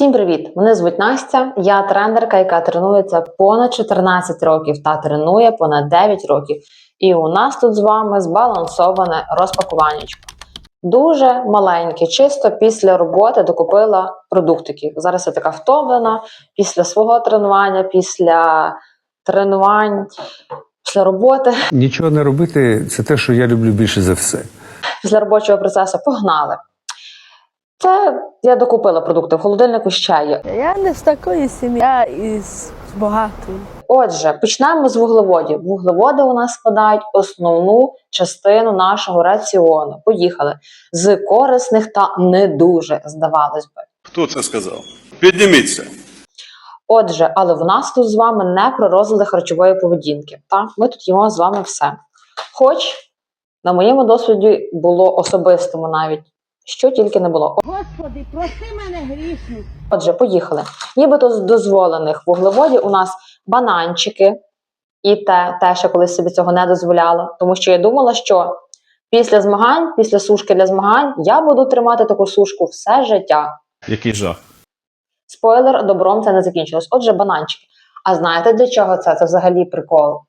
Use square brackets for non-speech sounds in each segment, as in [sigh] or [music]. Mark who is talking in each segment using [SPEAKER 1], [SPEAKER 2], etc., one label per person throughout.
[SPEAKER 1] Всім привіт! Мене звуть Настя. Я тренерка, яка тренується понад 14 років та тренує понад 9 років. І у нас тут з вами збалансоване розпакуваннячко. Дуже маленьке, чисто після роботи докупила продуктиків. Зараз я така втомлена після свого тренування, після тренувань, після роботи,
[SPEAKER 2] Нічого не робити це те, що я люблю більше за все.
[SPEAKER 1] після робочого процесу погнали. Це я докупила продукти. В холодильнику ще є.
[SPEAKER 3] Я не з такої сім'ї, я із багатої.
[SPEAKER 1] Отже, почнемо з вуглеводів. Вуглеводи у нас складають основну частину нашого раціону. Поїхали з корисних та не дуже, здавалось би.
[SPEAKER 4] Хто це сказав? Підніміться.
[SPEAKER 1] Отже, але в нас тут з вами не про розлади харчової поведінки. Та ми тут їмо з вами все. Хоч на моєму досвіді було особистому навіть, що тільки не було.
[SPEAKER 5] Господи, прости мене грішну.
[SPEAKER 1] Отже, поїхали. Нібито з дозволених вуглеводів у нас бананчики, і те, теж я колись собі цього не дозволяла, тому що я думала, що після змагань, після сушки для змагань, я буду тримати таку сушку все життя.
[SPEAKER 4] Який жах.
[SPEAKER 1] Спойлер, добром це не закінчилось. Отже, бананчики. А знаєте для чого це? Це взагалі прикол.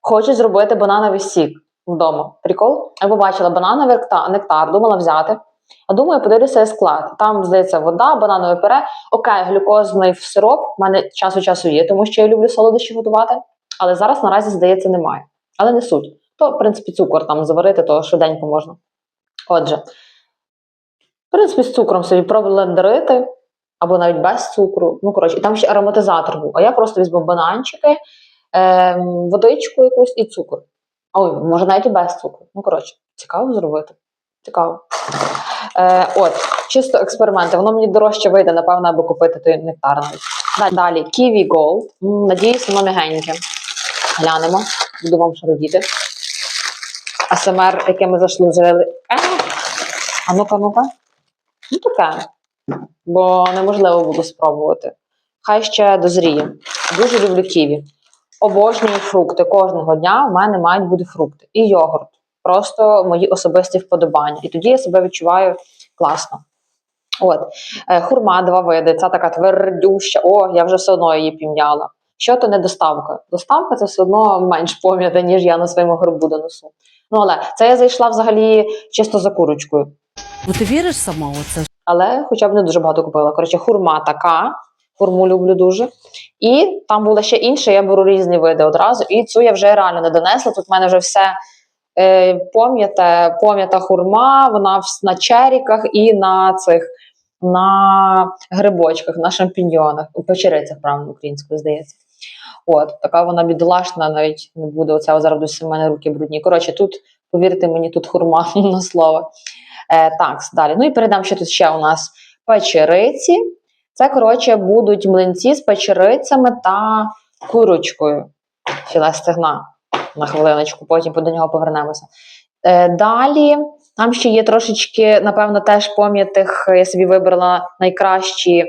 [SPEAKER 1] Хочуть зробити банановий сік вдома. Прикол? Я побачила банановий нектар, думала взяти. А думаю, подивлюся склад. Там, здається, вода, бананове пюре. Окей, глюкозний сироп. У мене час у часу є, тому що я люблю солодощі готувати. Але зараз наразі, здається, немає. Але не суть. То, в принципі, цукор там заварити, то швиденько можна. Отже, в принципі, з цукром собі проблендерити, або навіть без цукру. Ну, коротше, і там ще ароматизатор був. А я просто візьму бананчики, ем, водичку якусь і цукор. Ой, може навіть і без цукру. Ну, коротше, цікаво зробити. Цікаво. Е, от, чисто експерименти. Воно мені дорожче вийде, напевно, аби купити той нектар. Далі, Kiwi Gold. Надіюсь, воно м'ягеньке. Глянемо. Буду вам шародіти. АСМР, яке ми заслужили. Е! А ну-ка, ну-ка. Ну таке. Бо неможливо було спробувати. Хай ще дозріє. Дуже люблю ківі. Обожнюю фрукти. Кожного дня в мене мають бути фрукти. І йогурт. Просто мої особисті вподобання. І тоді я себе відчуваю класно. От. Е, Хурма, два види. Ця така твердюща. О, я вже все одно її пім'яла. Що то не доставка? Доставка це все одно менш пом'ята, ніж я на своєму горбу донесу. Ну але це я зайшла взагалі чисто за курочкою.
[SPEAKER 5] Ну ти віриш сама у це?
[SPEAKER 1] але хоча б не дуже багато купила. Коротше, хурма така. Хурму люблю дуже. І там було ще інше, я беру різні види одразу. І цю я вже реально не донесла. Тут в мене вже все е, пом'яте, пом'ята хурма, вона на черіках і на цих на грибочках, на шампіньйонах, у печерицях, правильно, українською здається. От, така вона бідолашна, навіть не буде. Оця зараз в мене руки брудні. Коротше, тут, повірте мені, тут хурма [laughs] на слово. Е, так, далі. Ну і передам, що тут ще у нас печериці. Це, коротше, будуть млинці з печерицями та курочкою. Філе на хвилиночку, потім до нього повернемося. Е, далі там ще є трошечки, напевно, теж пам'ятих. Я собі вибрала найкращі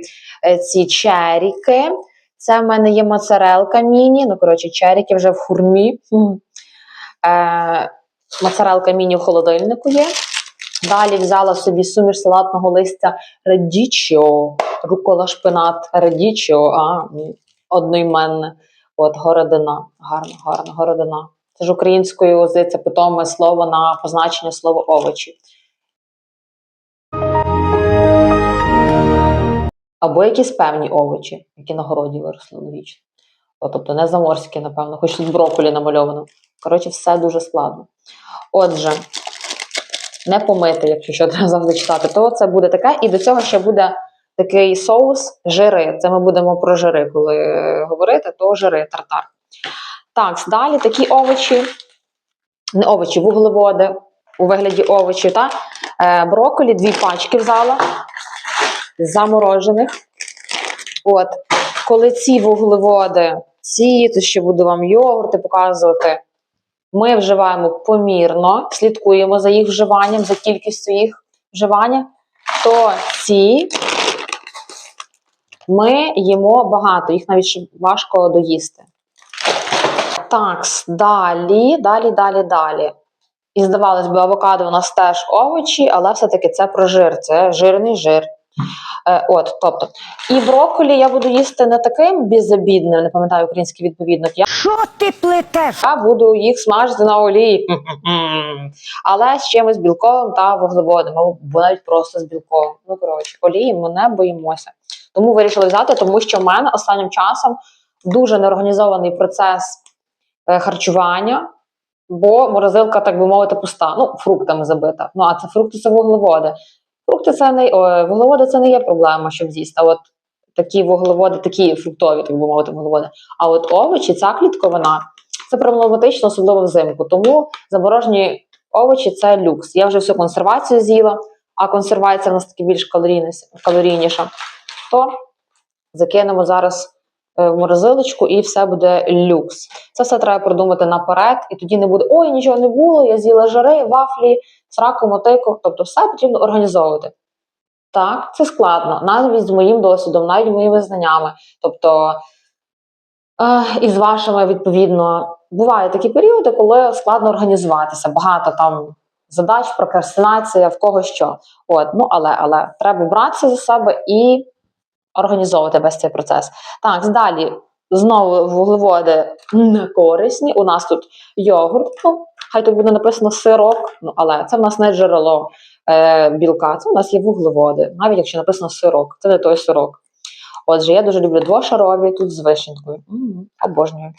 [SPEAKER 1] е, ці черіки. Це в мене є моцарелка міні. Ну, коротше, черіки вже в хурмі. Е, моцарелка міні в холодильнику є. Далі взяла собі суміш салатного листя Редічо, рукола шпинат Редічо, а одноіменне. От городина. Гарна, гарна городина. Це ж українською здається питоме слово на позначення слова овочі. Або якісь певні овочі, які на городі виросли логічно. Тобто не заморські, напевно, хоч тут брокколі намальовано. Коротше, все дуже складно. Отже, не помити, якщо що треба завжди читати, то це буде таке. І до цього ще буде такий соус жири. Це ми будемо про жири, коли говорити, то жири тартар. Так, далі такі овочі, не овочі, вуглеводи у вигляді овочів. Та? Е, брокколі, дві пачки взяла заморожених. От, коли ці вуглеводи, ці, то ще буду вам йогурти показувати. Ми вживаємо помірно, слідкуємо за їх вживанням, за кількістю їх вживання, то ці ми їмо багато, їх навіть важко доїсти. Так, далі, далі, далі, далі. І здавалось би, авокадо у нас теж овочі, але все-таки це про жир, це жирний жир. Е, от, тобто, і брокколі я буду їсти не таким безобідним, не пам'ятаю український відповідник. Я
[SPEAKER 5] Що ти плетеш?
[SPEAKER 1] я буду їх смажити на олії, [laughs] але з чимось білковим та вуглеводним, або навіть просто з білковим. Ну коротше, олії ми не боїмося. Тому вирішили взяти, тому що в мене останнім часом дуже неорганізований процес харчування, бо морозилка, так би мовити, пуста. Ну, фруктами забита. Ну а це фрукти це вуглеводи. Фрукти це не о, вуглеводи це не є проблема, щоб з'їсти. А от такі вуглеводи, такі фруктові, так би мовити, вуглеводи. А от овочі, ця клітковина, це проблематично, особливо взимку. Тому заморожені овочі це люкс. Я вже всю консервацію з'їла, а консервація в нас таки більш калорійніша. То закинемо зараз е, в морозилочку і все буде люкс. Це все треба продумати наперед, і тоді не буде ой, нічого не було, я з'їла жари, вафлі, сраку, мотику. Тобто все потрібно організовувати. Так, це складно, навіть з моїм досвідом, навіть моїми знаннями. Тобто, е, і з вашими, відповідно, бувають такі періоди, коли складно організуватися. Багато там задач, прокрастинація, в кого що. От, ну але, але треба братися за себе і організовувати весь цей процес. Так, далі знову вуглеводи не корисні. У нас тут йогурт. Ну, хай тут буде написано сирок, ну але це в нас не джерело е, білка, це у нас є вуглеводи, навіть якщо написано сирок, це не той сирок. Отже, я дуже люблю двошарові тут з вишенькою. Обожнюю.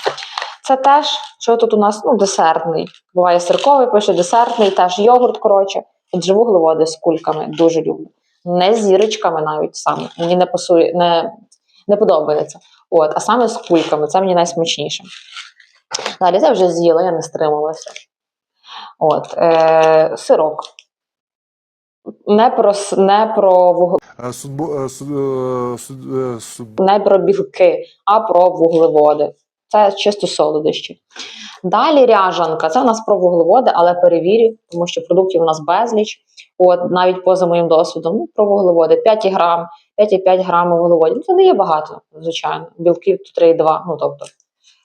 [SPEAKER 1] Це теж, що тут у нас ну, десертний. Буває сирковий, пише десертний, теж йогурт, коротше. Отже, вуглеводи з кульками дуже люблю. Не з зірочками навіть саме. Мені не пасує, не, не подобається. От, а саме з кульками, це мені найсмачніше. Далі це вже з'їла, я не стрималася. От, е, сирок. Не про, не про вуглеводи.
[SPEAKER 6] Е, судбо- е, суд- е, суд- суд-
[SPEAKER 1] не про білки, а про вуглеводи. Це чисто солодощі. Далі ряжанка. Це у нас про вуглеводи, але перевірю, тому що продуктів у нас безліч. От навіть поза моїм досвідом, ну, про вуглеводи 5 грам, 5,5 грам вуглеводів. Ну, Це не є багато, звичайно. Білків тут 3,2, ну тобто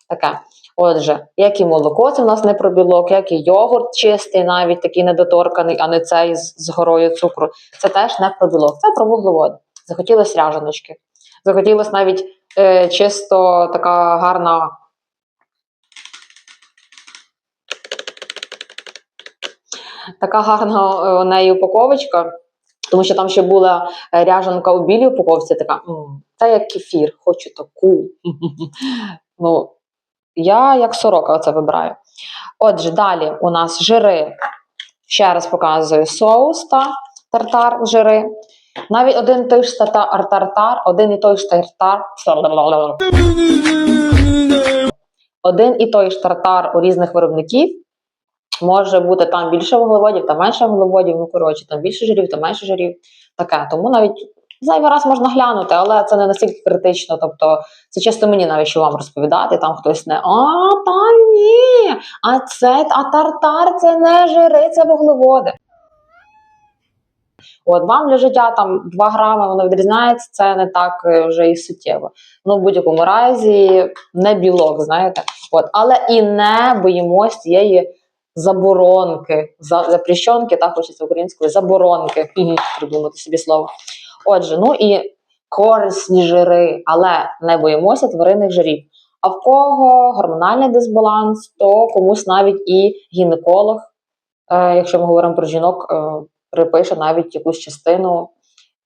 [SPEAKER 1] таке. Отже, як і молоко, це в нас не про білок, як і йогурт чистий, навіть такий недоторканий, а не цей з, з горою цукру. Це теж не про білок, це про вуглеводи. Захотілося ряжаночки. Захотілося навіть е, чисто така гарна. Така гарна е, у неї упаковочка, тому що там ще була е, ряжанка у білій упаковці, така, «М, це як кефір, хочу таку. [laughs] ну, я як сорока це вибираю. Отже, далі у нас жири. Ще раз показую соус та тартар жири. Навіть один той ж тата- тартар, один і той ж тартар. Один і той ж тартар у різних виробників. Може бути там більше вуглеводів, там менше вуглеводів, ну коротше, там більше жирів, там менше жирів. Таке. Тому навіть зайвий раз можна глянути, але це не настільки критично. Тобто, це чисто мені навіть що вам розповідати. Там хтось не а та ні, а це а тартар це не жири, це вуглеводи. От вам для життя там 2 грами воно відрізняється, це не так е, вже і суттєво. Ну, в будь-якому разі, не білок, знаєте. От, але і не боїмось цієї заборонки, за, запрещенки, так хочеться українською, заборонки. Придумати собі слово. Отже, ну і корисні жири, але не боїмося тваринних жирів. А в кого гормональний дисбаланс, то комусь навіть і гінеколог, е, якщо ми говоримо про жінок, е, припише навіть якусь частину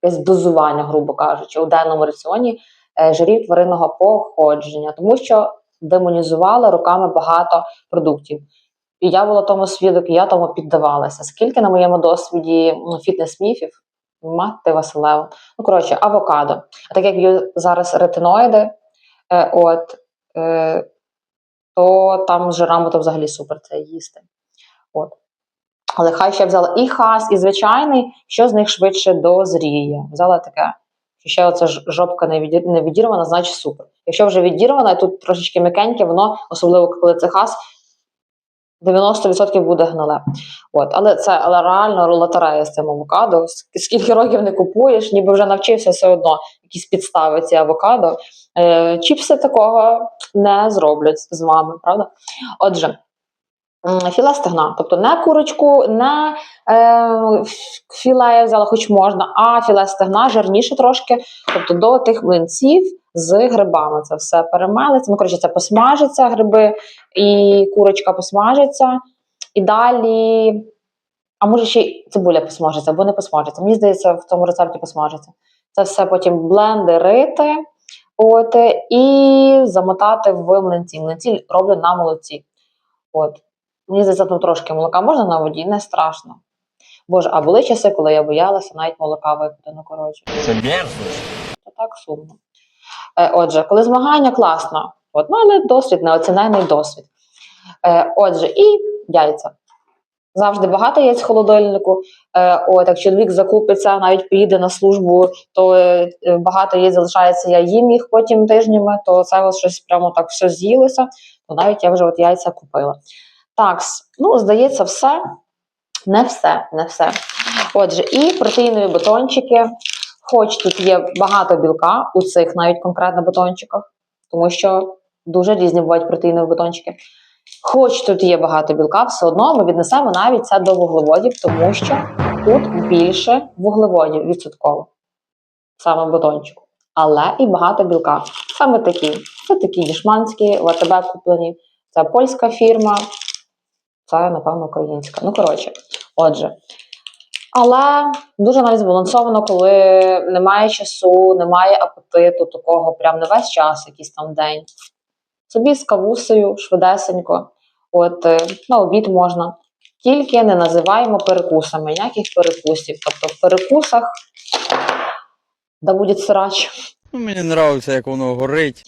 [SPEAKER 1] якесь дозування, грубо кажучи, у денному раціоні е, жирів тваринного походження, тому що демонізували руками багато продуктів. І я була тому свідок, і я тому піддавалася. Скільки на моєму досвіді ну, фітнес-міфів, мати Василева. Ну, коротше, авокадо. А так як є зараз ретиноїди, е, от, е, то там жирами то взагалі супер це їсти. От. Але хай ще взяла і хас, і звичайний, що з них швидше дозріє. Взяла таке. що Ще оця жопка не, відір... не відірвана, значить супер. Якщо вже відірвана, і тут трошечки м'якеньке, воно, особливо коли це хас, 90% буде гниле. От, але це але реально лотерея з цим авокадо. Скільки років не купуєш, ніби вже навчився все одно якісь підстави ці авокадо. Е, чіпси такого не зроблять з вами, правда? Отже, філе стегна. Тобто не курочку, не е, філе я взяла, хоч можна, а філе стегна жирніше трошки. Тобто до тих млинців з грибами. Це все перемелиться. Ну, коротше, це посмажиться гриби, і курочка посмажиться. І далі. А може ще й цибуля посмажиться або не посмажиться. Мені здається, в цьому рецепті посмажиться. Це все потім блендерити от, і замотати в млинці. Млинці роблю на молоці. От. Мені здається, там трошки молока можна на воді, не страшно. Боже, а були часи, коли я боялася навіть молока випити, ну коротше.
[SPEAKER 7] Це мерзость.
[SPEAKER 1] Це так сумно. Е, отже, коли змагання класно, от, ну, але досвід, неоцінений досвід. Е, отже, і яйця. Завжди багато яєць в холодильнику. Е, от, як чоловік закупиться, навіть поїде на службу, то багато яєць залишається, я їм їх потім тижнями, то це ось щось прямо так все з'їлося, то навіть я вже от яйця купила. Так, ну, здається, все. Не все, не все. Отже, і протеїнові батончики. Хоч тут є багато білка у цих навіть конкретно батончиках, тому що дуже різні бувають протеїнові батончики. Хоч тут є багато білка, все одно ми віднесемо навіть це до вуглеводів, тому що тут більше вуглеводів відсотково, саме в батончику. Але і багато білка. Саме такі. Це такі дішманські, в АТБ куплені. Це польська фірма, це, напевно, українська. Ну, коротше, отже. Але дуже навіть збалансовано, коли немає часу, немає апетиту такого, прям не весь час, якийсь там день. Собі з кавусею, швидесенько. От е, на обід можна. Тільки не називаємо перекусами, ніяких перекусів. Тобто в перекусах да буде срач.
[SPEAKER 7] Ну, мені подобається, як воно горить.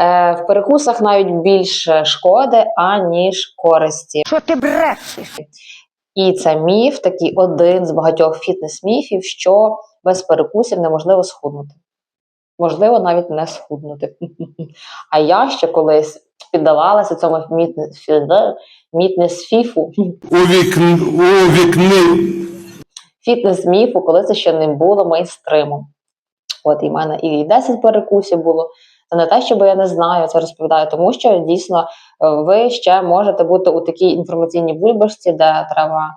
[SPEAKER 1] Е, в перекусах навіть більше шкоди, аніж користі.
[SPEAKER 5] Що ти брешеш?
[SPEAKER 1] І це міф, такий один з багатьох фітнес-міфів, що без перекусів неможливо схуднути. Можливо, навіть не схуднути. [laughs] А я ще колись піддавалася цьому мітнес- мітнес-фіфу,
[SPEAKER 4] Увікни, увікни.
[SPEAKER 1] фітнес-міфу, коли це ще не було мейнстримом. От і в мене і 10 перекусів було. Це не те, що я не знаю, це розповідаю, тому що дійсно е, ви ще можете бути у такій інформаційній бульбашці, де треба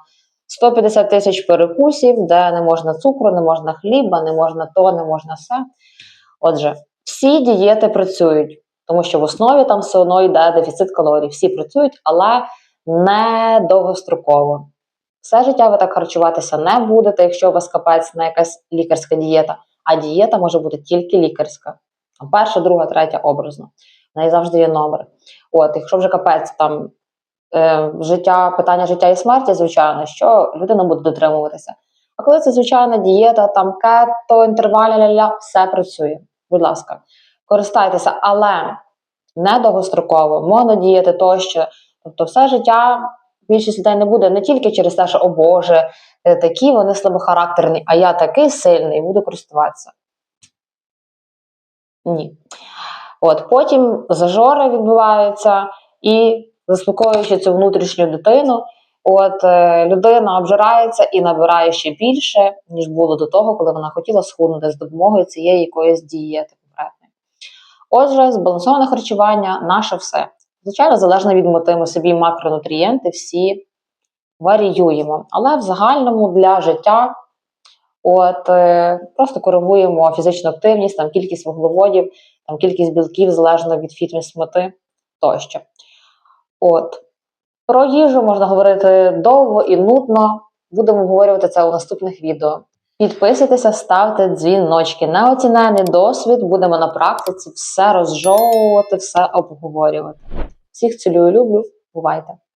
[SPEAKER 1] 150 тисяч перекусів, де не можна цукру, не можна хліба, не можна то, не можна все. Отже, всі дієти працюють, тому що в основі там все одно йде дефіцит калорій. Всі працюють, але не довгостроково. Все життя ви так харчуватися не будете, якщо у вас капець на якась лікарська дієта, а дієта може бути тільки лікарська. Там перша, друга, третя образно. В неї завжди є номер. От, якщо вже капець там е, життя, питання життя і смерті, звичайно, що людина буде дотримуватися. А коли це звичайна дієта, там кето, інтервалі, ля-ля, все працює. Будь ласка, користайтеся, але не довгостроково, монодієти тощо. Тобто, все життя більшість людей не буде не тільки через те, що о Боже, е, такі вони слабохарактерні, а я такий сильний буду користуватися. Ні. От потім зажори відбуваються, і заспокоюючи цю внутрішню дитину, от е, людина обжирається і набирає ще більше, ніж було до того, коли вона хотіла схуднути з допомогою цієї якоїсь дієти конкретної. Отже, збалансоване харчування наше все. Звичайно, залежно від мети, ми собі макронутрієнти всі варіюємо. Але в загальному для життя от, е, просто коригуємо фізичну активність, там кількість вуглеводів, там кількість білків залежно від фітнес-мети тощо. От. Про їжу можна говорити довго і нудно. Будемо обговорювати це у наступних відео. Підписуйтеся, ставте дзвіночки. На Неоцінений досвід. Будемо на практиці все розжовувати, все обговорювати. Всіх цілюю, люблю. Бувайте!